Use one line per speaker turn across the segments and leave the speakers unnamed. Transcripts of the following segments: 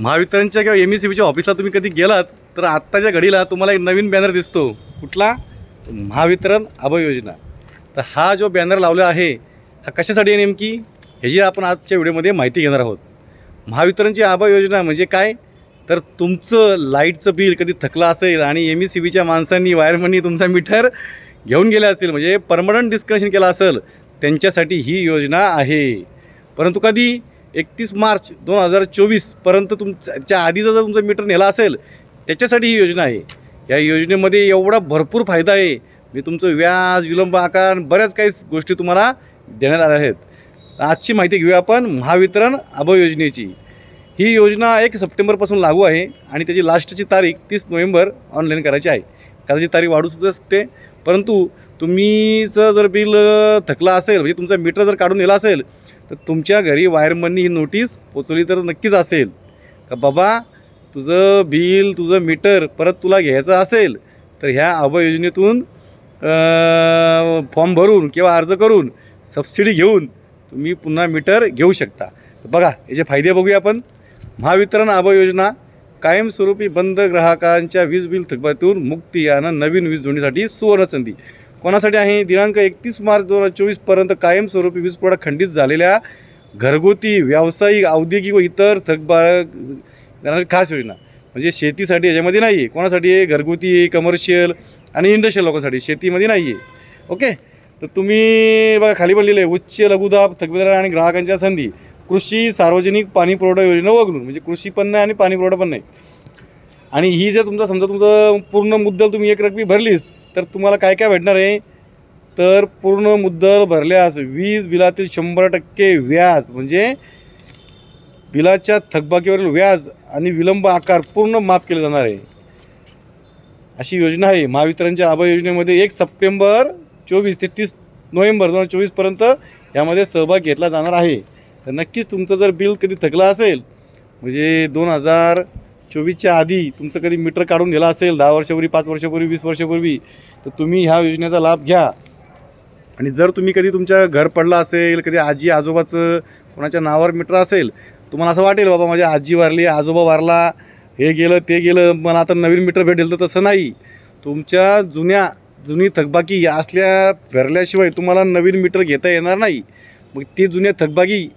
महावितरणच्या किंवा M E C बीच्या ऑफिसला तुम्ही कधी गेलात तर आत्ताच्या घडीला तुम्हाला एक नवीन बॅनर दिसतो. कुठला? महावितरण अभय योजना. तर हा जो बॅनर लावला आहे हा कशासाठी आहे नेमकी? ह्याची आपण आजच्या व्हिडिओमध्ये माहिती घेणार आहोत. महावितरणची अभय योजना म्हणजे काय? तर तुमचं लाईटचं बिल कधी थकलं असेल आणि एम ई सी बीच्या माणसांनी वायरमननी तुमचा मीटर घेऊन गेले असतील म्हणजे परमनंट डिस्कनेक्शन केलं असेल त्यांच्यासाठी ही योजना आहे. परंतु कधी? एकतीस मार्च दोन हजार चोवीसपर्यंत तुमच्या आधीचा जर तुमचं मीटर नेला असेल त्याच्यासाठी ही योजना आहे. या योजनेमध्ये एवढा भरपूर फायदा आहे. मी तुमचं व्याज विलंब आकार बऱ्याच काही गोष्टी तुम्हाला देण्यात आल्या आहेत. आजची माहिती घेऊया आपण महावितरण अभय योजनेची. ही योजना एक सप्टेंबरपासून लागू आहे आणि त्याची लास्टची तारीख तीस नोव्हेंबर ऑनलाईन करायची आहे. कदाचित तारीख वाढू सुद्धा शकते. परंतु तुम्हीचं जर बिल थकलं असेल म्हणजे तुमचा मीटर जर काढून नेला असेल तर तुमच्या घरी वायरमननी ही नोटीस पोचवली तर नक्कीच असेल. का बाबा तुझं बिल तुझं मीटर परत तुला घ्यायचं असेल तर ह्या अभय योजनेतून फॉर्म भरून किंवा अर्ज करून सबसिडी घेऊन तुम्ही पुन्हा मीटर घेऊ शकता. तर बघा याचे फायदे बघूया आपण. महावितरण अभय योजना कायमस्वरूपी बंद ग्राहकांच्या वीज बिल थकबातून मुक्ती आणि नवीन वीज जोडणीसाठी सुवर्ण संधी कोणासाठी आहे? दिनांक एकतीस मार्च दोन हजार चोवीसपर्यंत कायमस्वरूपी वीज पुरवठा खंडित झालेल्या घरगुती व्यावसायिक औद्योगिक व इतर थकबार खास योजना. म्हणजे शेतीसाठी याच्यामध्ये नाही आहे कोणासाठी आहे? घरगुती कमर्शियल आणि इंडस्ट्रियल लोकांसाठी. शेतीमध्ये नाही आहे ओके? तर तुम्ही बघा खाली पण लिहिलं आहे उच्च लघुदाब थकबेदार आणि ग्राहकांच्या संधी. कृषी सार्वजनिक पाणी पुरवठा योजना वगळून. म्हणजे कृषी पण नाही आणि पाणी पुरवठा पण नाही. आणि ही जर तुमचा समजा तुमचं पूर्ण मुद्दल तुम्ही एक रकमी भरलीस तर तुम्हाला काय काय भेटणार आहे? तर पूर्ण मुद्दल भरल्यास वीज बिलातील शंभर टक्के व्याज म्हणजे बिलाच्या थकबाकीवरील व्याज आणि विलंब आकार पूर्ण माफ केले जाणार आहे. अशी योजना आहे. महावितरणच्या आभा योजनेमध्ये एक सप्टेंबर चोवीस ते तीस नोव्हेंबर दोन हजार चोवीसपर्यंत यामध्ये सहभाग घेतला जाणार आहे. तर नक्कीच तुमचं जर बिल कधी थकलं असेल म्हणजे दोन हजार चोवीसच्या आधी तुमचं कधी मीटर काढून गेला असेल दहा वर्षापूर्वी पाच वर्षापूर्वी वीस वर्षापूर्वी तर तुम्ही ह्या योजनेचा लाभ घ्या. आणि जर तुम्ही कधी तुमच्या घर पडलं असेल कधी आजी आजोबाचं कोणाच्या नावावर मीटर असेल तुम्हाला असं वाटेल बाबा माझी आजी वारली आजोबा वारला हे गेलं ते गेलं मला आता नवीन मीटर भेटेल तर तसं नाही. तुमच्या जुन्या जुनी थकबाकी असल्या भरल्याशिवाय तुम्हाला नवीन मीटर घेता येणार नाही. मग ती जुन्या थकबाकी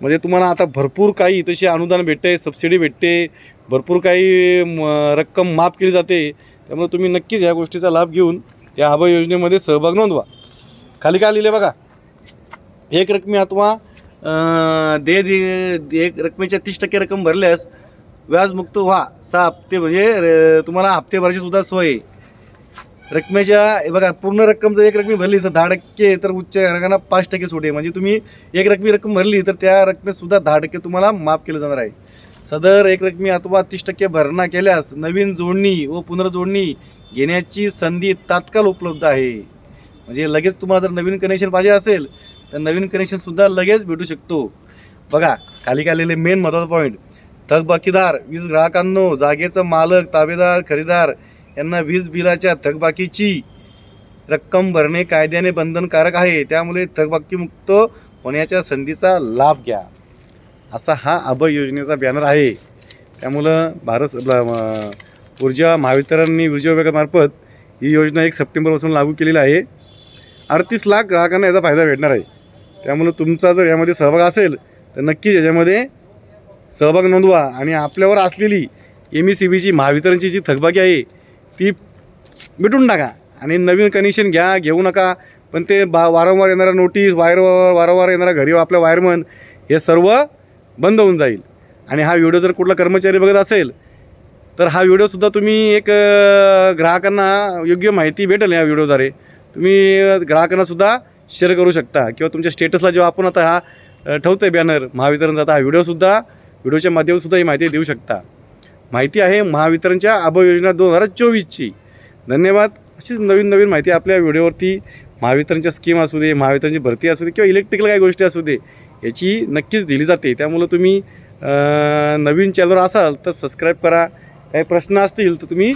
म्हणजे तुम्हाला आता भरपूर काही तशी अनुदान भेटते सबसिडी भेटते भरपूर काही म, रक्कम माफ केली जाते. त्यामुळे तुम्ही नक्कीच या गोष्टीचा लाभ घेऊन या अभय योजनेमध्ये सहभाग नोंदवा. खाली काय लिहिले बघा? एक रकमी अथवा दे दे एक रकमेच्या तीस टक्के रक्कम भरल्यास व्याजमुक्त व्हा. सहा हप्ते म्हणजे तुम्हाला हप्ते भरायची सुद्धा सोय आहे. रकमेच्या हे बघा पूर्ण रक्कम जर एक रकमी भरली तर दहा टक्के तर उच्च ग्राहकांना पाच टक्के सूट आहे. म्हणजे तुम्ही एक रकमी रक्कम भरली तर त्या रकमेतसुद्धा दहा टक्के तुम्हाला माफ केलं जाणार आहे. सदर एक रकमी अथवा तीस टक्के भरणा केल्यास नवीन जोडणी व पुनर्जोडणी घेण्याची संधी तात्काळ उपलब्ध आहे. म्हणजे लगेच तुम्हाला जर नवीन कनेक्शन पाहिजे असेल तर नवीन कनेक्शनसुद्धा लगेच भेटू शकतो. बघा खाली कालेले मेन महत्त्वाचा पॉईंट थकबाकीदार वीज ग्राहकांनो जागेचं मालक ताबेदार खरेदार यांना वीज बिलाच्या थकबाकीची रक्कम भरणे कायद्याने बंधनकारक आहे. त्यामुळे थकबाकीमुक्त होण्याच्या संधीचा लाभ घ्या. असा हा अभय योजनेचा बॅनर आहे. त्यामुळं भारत ऊर्जा महावितरणनी ऊर्जा विभागामार्फत ही योजना एक सप्टेंबरपासून लागू केलेली आहे. अडतीस लाख ग्राहकांना याचा फायदा भेटणार आहे. त्यामुळं तुमचा जर यामध्ये सहभाग असेल तर नक्कीच याच्यामध्ये सहभाग नोंदवा. आणि आपल्यावर असलेली एम ई सी बीची महावितरणची जी थकबाकी आहे ती मिटून टाका. आणि नवीन कनेक्शन घ्या घेऊ नका. पण ते बा वारंवार येणारा नोटीस वायर वारंवार येणारा घरी आपल्या वायरमन हे सर्व बंद होऊन जाईल. आणि हा व्हिडिओ जर कुठला कर्मचारी बघत असेल तर हा व्हिडिओसुद्धा तुम्ही एक ग्राहकांना योग्य माहिती भेटेल या व्हिडिओद्वारे तुम्ही ग्राहकांनासुद्धा शेअर करू शकता. किंवा तुमच्या स्टेटसला जेव्हा आपण आता हा ठेवतो आहे बॅनर महावितरणचा आता हा व्हिडिओसुद्धा व्हिडिओच्या माध्यमातसुद्धा ही माहिती देऊ शकता. माहिती आहे महावितरणच्या अभय योजना दोन हजार चोवीसची. धन्यवाद. अशीच नवीन नवीन माहिती आपल्या व्हिडिओवरती महावितरणच्या स्कीम असू दे महावितरणची भरती असू दे किंवा इलेक्ट्रिकल काही गोष्टी असू दे याची नक्कीच दिली जाते. त्यामुळं तुम्ही नवीन चॅनलवर असाल तर सबस्क्राईब करा. काही प्रश्न असतील तर तुम्ही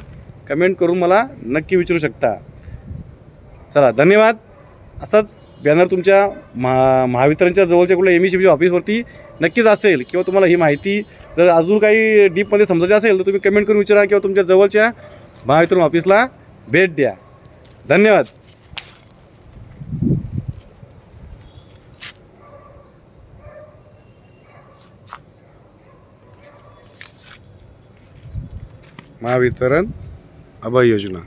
कमेंट करून मला नक्की विचारू शकता. चला धन्यवाद. असाच बॅनर तुमच्या महा महावितरणच्या जवळच्या कुठल्या एम ई सी ऑफिसवरती नक्कीच असेल किंवा तुम्हाला ही माहिती जर अजून काही डीपमध्ये समजायची असेल तर तुम्ही कमेंट करून विचारा किंवा तुमच्या जवळच्या महावितरण ऑफिसला भेट द्या. धन्यवाद. महावितरण अभय योजना.